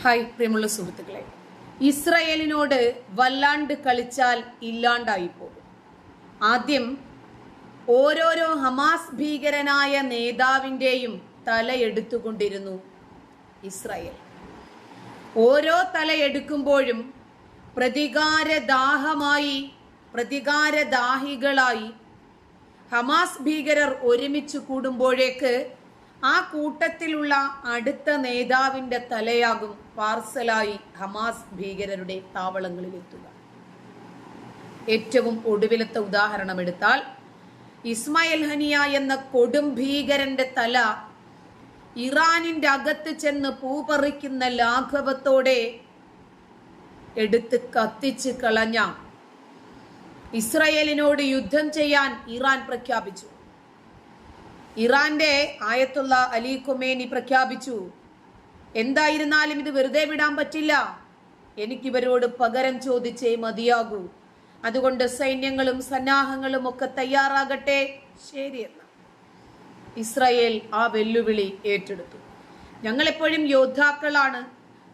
Hi പ്രിയമുള്ള സുഹൃത്തുക്കളെ. ഇസ്രയേലിനോട് വല്ലാണ്ട് കളിച്ചാൽ ഇല്ലാണ്ടായി പോകും. ആദ്യം ഓരോരോ ഹമാസ് ഭീകരനായ നേതാവിന്റെയും തലയെടുത്തുകൊണ്ടിരുന്നു ഇസ്രയേൽ. ഓരോ തല എടുക്കുമ്പോഴും പ്രതികാരദാഹമായി പ്രതികാരദാഹികളായി ഹമാസ് ഭീകരർ ഒരുമിച്ച് കൂടുമ്പോഴേക്ക് ആ കൂട്ടത്തിലുള്ള അടുത്ത നേതാവിന്റെ തലയാകും പാർസലായി ഹമാസ് ഭീകരരുടെ താവളങ്ങളിലെത്തുക. ഏറ്റവും ഒടുവിലത്തെ ഉദാഹരണം എടുത്താൽ ഇസ്മായിൽ ഹനിയ എന്ന കൊടും ഭീകരന്റെ തല ഇറാനിന്റെ അകത്ത് ചെന്ന് പൂപറിക്കുന്ന ലാഘവത്തോടെ എടുത്ത് കത്തിച്ച് കളഞ്ഞ ഇസ്രയേലിനോട് യുദ്ധം ചെയ്യാൻ ഇറാൻ പ്രഖ്യാപിച്ചു. ഇറാന്റെ ആയത്തുള്ള അലി കൊമേനി പ്രഖ്യാപിച്ചു എന്തായിരുന്നാലും ഇത് വെറുതെ വിടാൻ പറ്റില്ല. എനിക്കിവരോട് പകരം ചോദിച്ചേ മതിയാകൂ. അതുകൊണ്ട് സൈന്യങ്ങളും സന്നാഹങ്ങളും ഒക്കെ തയ്യാറാകട്ടെ. ശരിയെന്ന് ഇസ്രായേൽ ആ വെല്ലുവിളി ഏറ്റെടുത്തു. ഞങ്ങളെപ്പോഴും യോദ്ധാക്കളാണ്.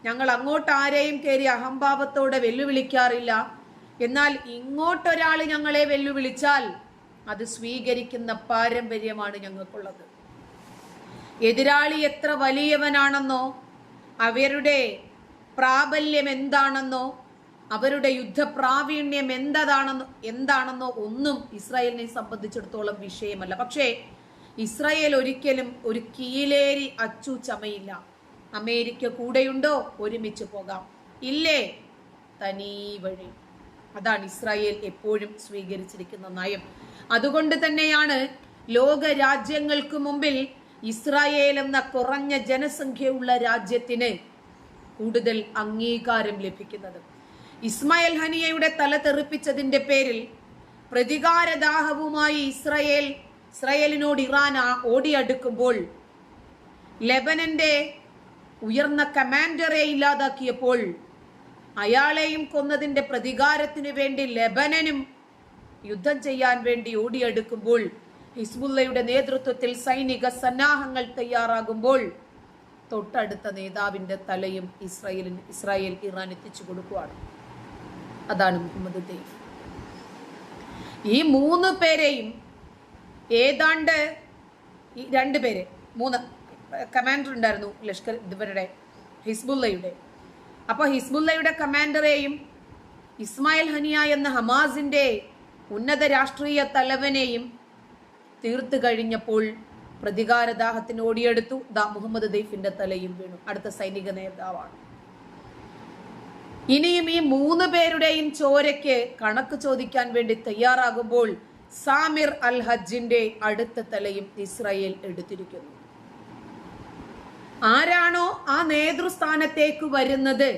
ഞങ്ങൾ അങ്ങോട്ട് ആരെയും കയറി അഹംഭാവത്തോടെ വെല്ലുവിളിക്കാറില്ല. എന്നാൽ ഇങ്ങോട്ടൊരാൾ ഞങ്ങളെ വെല്ലുവിളിച്ചാൽ അത് സ്വീകരിക്കുന്ന പാരമ്പര്യമാണ് ഞങ്ങൾക്കുള്ളത്. എതിരാളി എത്ര വലിയവനാണെന്നോ അവരുടെ പ്രാബല്യം എന്താണെന്നോ അവരുടെ യുദ്ധപ്രാവീണ്യം എന്താണെന്നോ എന്താണെന്നോ ഒന്നും ഇസ്രായേലിനെ സംബന്ധിച്ചിടത്തോളം വിഷയമല്ല. പക്ഷേ ഇസ്രായേൽ ഒരിക്കലും ഒരു കീലേരി അച്ചു ചമയില്ല. അമേരിക്ക കൂടെയുണ്ടോ? ഒരുമിച്ച് പോകാം. ഇല്ലേ? തനീ വഴി. അതാണ് ഇസ്രായേൽ എപ്പോഴും സ്വീകരിച്ചിരിക്കുന്ന നയം. അതുകൊണ്ട് തന്നെയാണ് ലോക രാജ്യങ്ങൾക്ക് മുമ്പിൽ ഇസ്രായേൽ എന്ന കുറഞ്ഞ ജനസംഖ്യയുള്ള രാജ്യത്തിന് കൂടുതൽ അംഗീകാരം ലഭിക്കുന്നത്. ഇസ്മായിൽ ഹനിയയുടെ തല തെറിപ്പിച്ചതിന്റെ പേരിൽ പ്രതികാരദാഹവുമായി ഇസ്രായേൽ ഇസ്രയേലിനോട് ഇറാൻ ഓടിയടുക്കുമ്പോൾ ലെബനന്റെ ഉയർന്ന കമാൻഡറെ ഇല്ലാതാക്കിയപ്പോൾ അയാളെയും കൊന്നതിന്റെ പ്രതികാരത്തിനു വേണ്ടി ലെബനനും യുദ്ധം ചെയ്യാൻ വേണ്ടി ഓടിയെടുക്കുമ്പോൾ ഹിസ്ബുള്ളയുടെ നേതൃത്വത്തിൽ സൈനിക സന്നാഹങ്ങൾ തയ്യാറാകുമ്പോൾ തൊട്ടടുത്ത നേതാവിന്റെ തലയും ഇസ്രായേലിന് ഇസ്രായേൽ ഇറാൻ എത്തിച്ചു കൊടുക്കുകയാണ് അതാണ് മുഹമ്മദ് ഈ മൂന്ന് പേരെയും ഏതാണ്ട് ഈ രണ്ട് പേര് മൂന്ന് കമാൻഡർ ഉണ്ടായിരുന്നു ലഷ്കർ ഇവരുടെ ഹിസ്ബുല്ലയുടെ അപ്പോൾ ഹിസ്ബുല്ലയുടെ കമാൻഡറെയും ഇസ്മായിൽ ഹനിയ എന്ന ഹമാസിന്റെ ഉന്നത രാഷ്ട്രീയ തലവനെയും തീർത്തു കഴിഞ്ഞപ്പോൾ പ്രതികാരദാഹത്തിന് ഓടിയെടുത്തു. ദാ മുഹമ്മദ് ദൈഫിന്റെ തലയും വീണു. അടുത്ത സൈനിക നേതാവാണ്. ഇനിയും ഈ മൂന്ന് പേരുടെയും ചോരയ്ക്ക് കണക്ക് ചോദിക്കാൻ വേണ്ടി തയ്യാറാകുമ്പോൾ സാമിർ അൽ ഹജ്ജിന്റെ അടുത്ത തലയും ഇസ്രായേൽ എടുത്തിരിക്കുന്നു. ആരാണോ ആ നേതൃസ്ഥാനത്തേക്ക് വരുന്നത്?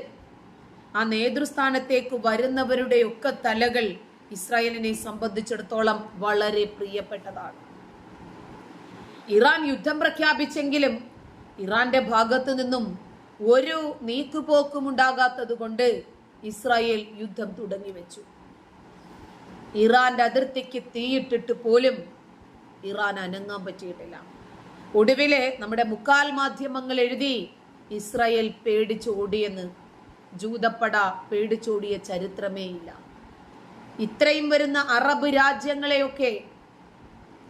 ആ നേതൃസ്ഥാനത്തേക്ക് വരുന്നവരുടെ ഒക്കെ തലകൾ ഇസ്രായേലിനെ സംബന്ധിച്ചിടത്തോളം വളരെ പ്രിയപ്പെട്ടതാണ്. ഇറാൻ യുദ്ധം പ്രഖ്യാപിച്ചെങ്കിലും ഇറാന്റെ ഭാഗത്തു നിന്നും ഒരു നീക്കുപോക്കും ഉണ്ടാകാത്തത് കൊണ്ട് ഇസ്രായേൽ യുദ്ധം തുടങ്ങി വെച്ചു. ഇറാന്റെ അതിർത്തിക്ക് തീയിട്ടിട്ട് പോലും ഇറാൻ അനങ്ങാൻ പറ്റിയിട്ടില്ല. ഒടുവിൽ നമ്മുടെ മുക്കാൽ മാധ്യമങ്ങൾ എഴുതി ഇസ്രായേൽ പേടിച്ചോടിയെന്ന് ജൂതപ്പട പേടിച്ചോടിയ ചരിത്രമേ ഇല്ല ഇത്രയും വരുന്ന അറബ് രാജ്യങ്ങളെയൊക്കെ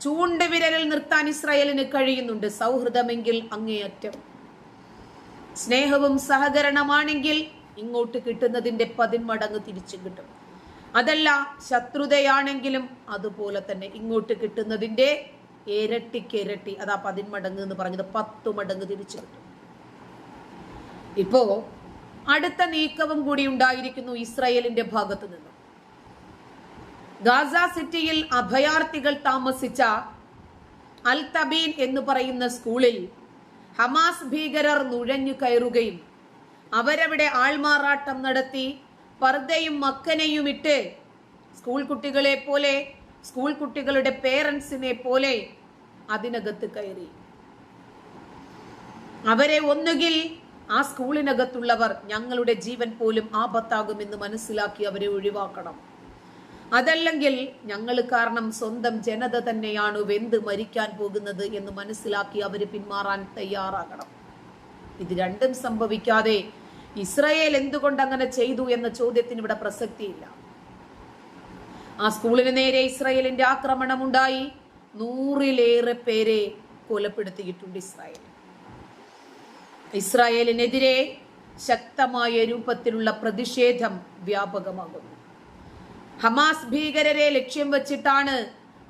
ചൂണ്ടുവിരലിൽ നിർത്താൻ ഇസ്രായേലിന് കഴിയുന്നുണ്ട് സൗഹൃദമെങ്കിൽ അങ്ങേയറ്റം. സ്നേഹവും സഹകരണമാണെങ്കിൽ ഇങ്ങോട്ട് കിട്ടുന്നതിന്റെ പതിന്മടങ്ങ് തിരിച്ചു കിട്ടും. അതല്ല ശത്രുതയാണെങ്കിലും അതുപോലെ തന്നെ ഇങ്ങോട്ട് കിട്ടുന്നതിന്റെ ഇരട്ടിക്ക് ഇരട്ടി അതാ പതിന്മടങ്ങ് എന്ന് പറഞ്ഞത് പത്തു മടങ്ങ് തിരിച്ചു കിട്ടും. ഇപ്പോ അടുത്ത നീക്കവും കൂടി ഉണ്ടായിരിക്കുന്നു ഇസ്രായേലിന്റെ ഭാഗത്ത് നിന്നും. ഗാസ സിറ്റിയിൽ അഭയാർത്ഥികൾ താമസിച്ച അൽ തബീൻ എന്ന് പറയുന്ന സ്കൂളിൽ ഹമാസ് ഭീകരർ നുഴഞ്ഞു കയറുകയും അവരവിടെ ആൾമാറാട്ടം നടത്തി പർദ്ദയും മക്കനെയും ഇട്ട് സ്കൂൾ കുട്ടികളെ പോലെ സ്കൂൾ കുട്ടികളുടെ പേരൻസിനെ പോലെ അതിനകത്ത് കയറി. അവരെ ഒന്നുകിൽ ആ സ്കൂളിനകത്തുള്ളവർ ഞങ്ങളുടെ ജീവൻ പോലും ആപത്താകുമെന്ന് മനസ്സിലാക്കി അവരെ ഒഴിവാക്കണം. അതല്ലെങ്കിൽ ഞങ്ങൾ കാരണം സ്വന്തം ജനത തന്നെയാണ് വെന്ത് മരിക്കാൻ പോകുന്നത് എന്ന് മനസ്സിലാക്കി അവർ പിന്മാറാൻ തയ്യാറാകണം. ഇത് രണ്ടും സംഭവിക്കാതെ ഇസ്രയേൽ എന്തുകൊണ്ട് അങ്ങനെ ചെയ്തു എന്ന ചോദ്യത്തിന് ഇവിടെ പ്രസക്തിയില്ല. ആ സ്കൂളിന് നേരെ ഇസ്രായേലിന്റെ ആക്രമണം ഉണ്ടായി നൂറിലേറെ പേരെ കൊലപ്പെടുത്തിയിട്ടുണ്ട് ഇസ്രായേൽ. ഇസ്രായേലിനെതിരെ ശക്തമായ രൂപത്തിലുള്ള പ്രതിഷേധം വ്യാപകമാകുന്നു. ഹമാസ് ഭീകരരെ ലക്ഷ്യം വച്ചിട്ടാണ്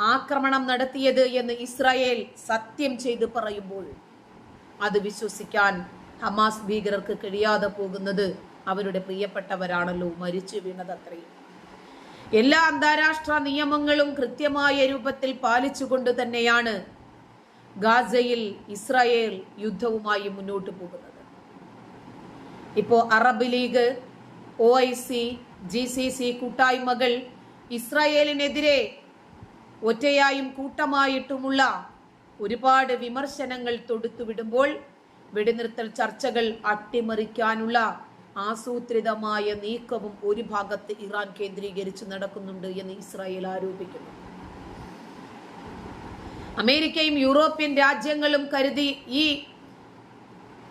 ആക്രമണം നടത്തിയത് എന്ന് ഇസ്രായേൽ സത്യം ചെയ്ത് പറയുമ്പോൾ അത് വിശ്വസിക്കാൻ ഹമാസ് ഭീകരർക്ക് കഴിയാതെ പോകുന്നത് അവരുടെ പ്രിയപ്പെട്ടവരാണല്ലോ മരിച്ചു വീണതത്രയും എല്ലാ അന്താരാഷ്ട്ര നിയമങ്ങളും കൃത്യമായ രൂപത്തിൽ പാലിച്ചുകൊണ്ട് തന്നെയാണ് ഗാസയിൽ ഇസ്രായേൽ യുദ്ധവുമായി മുന്നോട്ട് പോകുന്നത്. ഇപ്പോ Arab League O I C G C C കൂട്ടായ്മകൾ ഇസ്രായേലിനെതിരെ ഒറ്റയായും കൂട്ടമായിട്ടുമുള്ള ഒരുപാട് വിമർശനങ്ങൾ തൊടുത്തുവിടുമ്പോൾ വെടിനിർത്തൽ ചർച്ചകൾ അട്ടിമറിക്കാനുള്ള ആസൂത്രിതമായ നീക്കവും ഒരു ഭാഗത്ത് ഇറാൻ കേന്ദ്രീകരിച്ച് നടക്കുന്നുണ്ട് എന്ന് ഇസ്രായേൽ ആരോപിക്കുന്നു. അമേരിക്കയും യൂറോപ്യൻ രാജ്യങ്ങളും കരുതി ഈ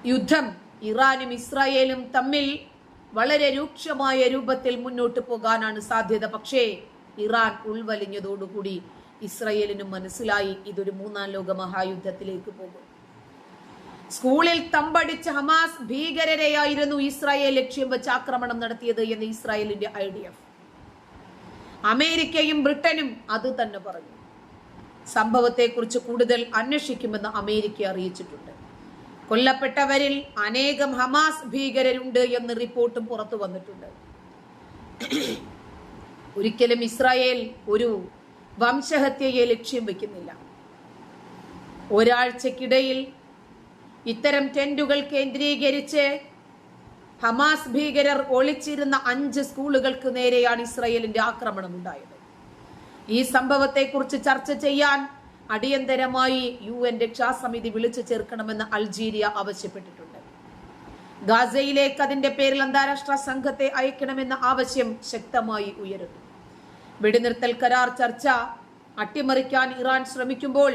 യുദ്ധം ഇറാനും ഇസ്രായേലും തമ്മിൽ വളരെ രൂക്ഷമായ രൂപത്തിൽ മുന്നോട്ട് പോകാനാണ് സാധ്യത. പക്ഷേ ഇറാൻ ഉൾവലിഞ്ഞതോടുകൂടി ഇസ്രായേലിനും മനസ്സിലായി ഇതൊരു മൂന്നാം ലോക മഹായുദ്ധത്തിലേക്ക് പോകും. സ്കൂളിൽ തമ്പടിച്ച ഹമാസ് ഭീകരരെയായിരുന്നു ഇസ്രായേൽ ലക്ഷ്യം വെച്ച് ആക്രമണം നടത്തിയത് എന്ന് ഇസ്രായേലിന്റെ ഐ ഡി എഫ്. അമേരിക്കയും ബ്രിട്ടനും അത് തന്നെ പറഞ്ഞു. സംഭവത്തെക്കുറിച്ച് കൂടുതൽ അന്വേഷിക്കുമെന്ന് അമേരിക്ക അറിയിച്ചിട്ടുണ്ട്. കൊല്ലപ്പെട്ടവരിൽ അനേകം ഹമാസ് ഭീകരരുണ്ട് എന്ന് റിപ്പോർട്ടും പുറത്തു വന്നിട്ടുണ്ട്. ഒരിക്കലും ഇസ്രായേൽ ഒരു വംശഹത്യയെ ലക്ഷ്യം വെക്കുന്നില്ല. ഒരാഴ്ചക്കിടയിൽ ഇത്തരം ടെന്റുകൾ കേന്ദ്രീകരിച്ച് ഹമാസ് ഭീകരർ ഒളിച്ചിരുന്ന അഞ്ച് സ്കൂളുകൾക്ക് നേരെയാണ് ഇസ്രായേലിന്റെ ആക്രമണം ഉണ്ടായത്. ഈ സംഭവത്തെക്കുറിച്ച് ചർച്ച ചെയ്യാൻ അടിയന്തരമായി യു എൻ രക്ഷാസമിതി വിളിച്ചു ചേർക്കണമെന്ന് അൾജീരിയ ആവശ്യപ്പെട്ടിട്ടുണ്ട്. ഗാസയിലേക്ക് അതിന്റെ പേരിൽ അന്താരാഷ്ട്ര സംഘത്തെ അയക്കണമെന്ന ആവശ്യം ശക്തമായി ഉയരുന്നു. വെടിനിർത്തൽ കരാർ ചർച്ച അട്ടിമറിക്കാൻ ഇറാൻ ശ്രമിക്കുമ്പോൾ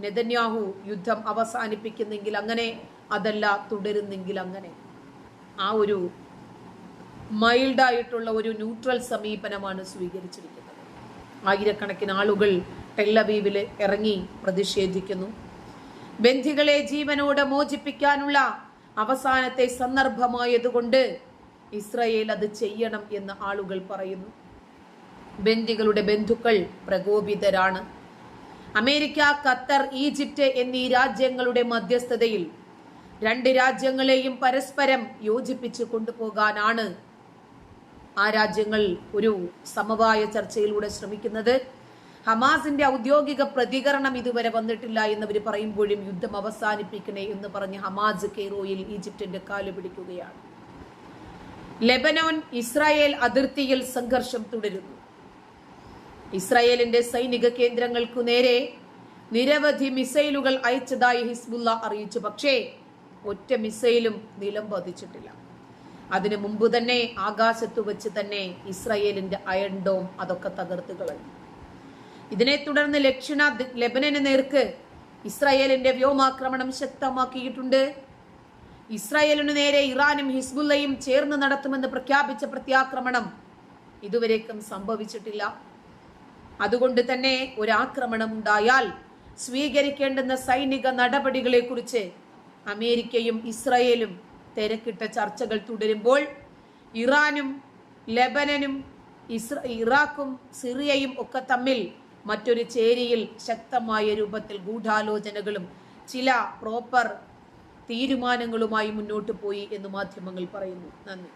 നെതന്യാഹു യുദ്ധം അവസാനിപ്പിക്കുന്നെങ്കിൽ അങ്ങനെ അതല്ല തുടരുന്നെങ്കിൽ അങ്ങനെ. ആ ഒരു മൈൽഡായിട്ടുള്ള ഒരു ന്യൂട്രൽ സമീപനമാണ് സ്വീകരിച്ചിരിക്കുന്നത്. ആയിരക്കണക്കിന് ആളുകൾ ടെല്ലവീവിൽ ഇറങ്ങി പ്രതിഷേധിക്കുന്നു. ബന്ധികളെ ജീവനോട് മോചിപ്പിക്കാനുള്ള അവസാനത്തെ സന്ദർഭമായതുകൊണ്ട് ഇസ്രയേൽ അത് ചെയ്യണം എന്ന് ആളുകൾ പറയുന്നു. ബന്ദികളുടെ ബന്ധുക്കൾ പ്രകോപിതരാണ്. അമേരിക്ക ഖത്തർ ഈജിപ്റ്റ് എന്നീ രാജ്യങ്ങളുടെ മധ്യസ്ഥതയിൽ രണ്ട് രാജ്യങ്ങളെയും പരസ്പരം യോജിപ്പിച്ച് കൊണ്ടുപോകാനാണ് ആ രാജ്യങ്ങൾ ഒരു സമവായ ചർച്ചയിലൂടെ ശ്രമിക്കുന്നത്. ഹമാസിന്റെ ഔദ്യോഗിക പ്രതികരണം ഇതുവരെ വന്നിട്ടില്ല എന്നവർ പറയുമ്പോഴും യുദ്ധം അവസാനിപ്പിക്കണേ എന്ന് പറഞ്ഞ് ഹമാസ് കെയ്റോയിൽ ഈജിപ്തിന്റെ കാൽ പിടിക്കുകയാണ്. ലെബനോൻ ഇസ്രായേൽ അതിർത്തിയിൽ സംഘർഷം തുടരുന്നു. ഇസ്രായേലിന്റെ സൈനിക കേന്ദ്രങ്ങൾക്കു നേരെ നിരവധി മിസൈലുകൾ അയച്ചതായി ഹിസ്ബുല്ല അറിയിച്ചു. പക്ഷേ ഒറ്റ മിസൈലും നിലം പതിച്ചിട്ടില്ല. അതിനു മുമ്പ് തന്നെ ആകാശത്തു വെച്ച് തന്നെ ഇസ്രായേലിന്റെ അയൺ ഡോം അതൊക്കെ തകർത്ത് കളഞ്ഞു. ഇതിനെ തുടർന്ന് ലക്ഷിണ ലെബനന് നേർക്ക് ഇസ്രായേലിന്റെ വ്യോമാക്രമണം ശക്തമാക്കിയിട്ടുണ്ട്. ഇസ്രായേലിനു നേരെ ഇറാനും ഹിസ്ബുല്ലയും ചേർന്ന് നടത്തുമെന്ന് പ്രഖ്യാപിച്ച പ്രത്യാക്രമണം ഇതുവരേക്കും സംഭവിച്ചിട്ടില്ല. അതുകൊണ്ട് തന്നെ ഒരാക്രമണം ഉണ്ടായാൽ സ്വീകരിക്കേണ്ടുന്ന സൈനിക നടപടികളെക്കുറിച്ച് അമേരിക്കയും ഇസ്രായേലും തിരക്കിട്ട ചർച്ചകൾ തുടരുമ്പോൾ ഇറാനും ലെബനനും ഇസ്ര ഇറാഖും സിറിയയും ഒക്കെ തമ്മിൽ മറ്റൊരു ചേരിയിൽ ശക്തമായ രൂപത്തിൽ ഗൂഢാലോചനകളും ചില പ്രോപ്പർ തീരുമാനങ്ങളുമായി മുന്നോട്ട് പോയി എന്ന് മാധ്യമങ്ങൾ പറയുന്നു. നന്ദി.